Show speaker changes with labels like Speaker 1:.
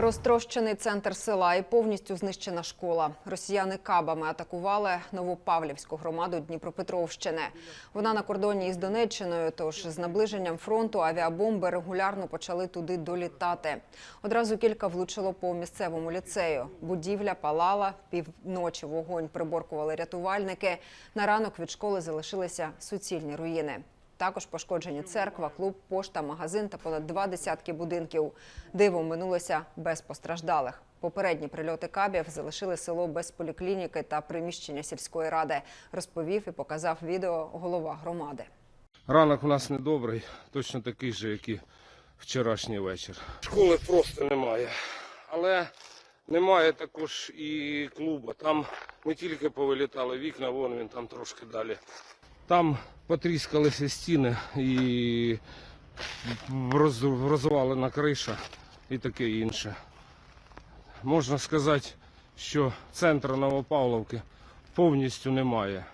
Speaker 1: Розтрощений центр села і повністю знищена школа. Росіяни кабами атакували Новопавлівську громаду Дніпропетровщини. Вона на кордоні із Донеччиною, тож з наближенням фронту авіабомби регулярно почали туди долітати. Одразу кілька влучило по місцевому ліцею. Будівля палала, півночі вогонь приборкували рятувальники. На ранок від школи залишилися суцільні руїни. Також пошкоджені церква, клуб, пошта, магазин та понад два десятки будинків. Дивом минулося без постраждалих. Попередні прильоти кабів залишили село без поліклініки та приміщення сільської ради, розповів і показав відео голова громади.
Speaker 2: Ранок у нас недобрий, точно такий же, як і вчорашній вечір. Школи просто немає. Але немає також і клубу. Там не тільки повилітали вікна, вон він там трошки далі. Там потріскалися стіни і роз- розвалена криша і таке інше. Можна сказати, що центру Новопавловки повністю немає.